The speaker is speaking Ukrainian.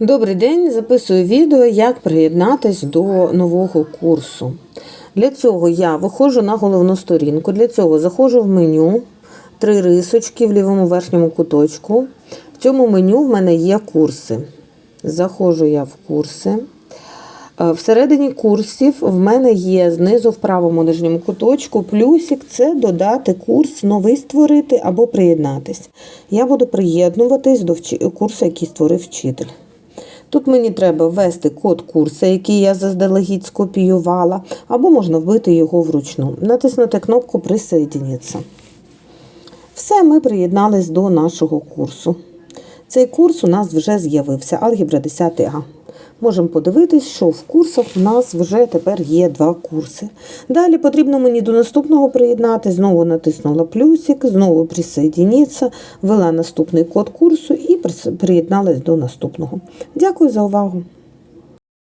Добрий день, записую відео, як приєднатись до нового курсу. Для цього я виходжу на головну сторінку. Для цього заходжу в меню, три рисочки в лівому верхньому куточку. В цьому меню в мене є курси. Заходжу я в курси. Е, Всередині курсів в мене є знизу в правому нижньому куточку плюсик це додати курс, новий створити або приєднатись. Я буду приєднуватись до курсу, який створив вчитель. Тут мені треба ввести код курсу, який я заздалегідь скопіювала, або можна вбити його вручну. Натиснути кнопку Присоєдніться. Все, ми приєднались до нашого курсу. Цей курс у нас вже з'явився Алгебра 10 А. Можемо подивитись, що в курсах у нас вже тепер є два курси. Далі потрібно мені до наступного приєднати. Знову натиснула плюсик, знову присоединитися, ввела наступний код курсу і приєдналась до наступного. Дякую за увагу!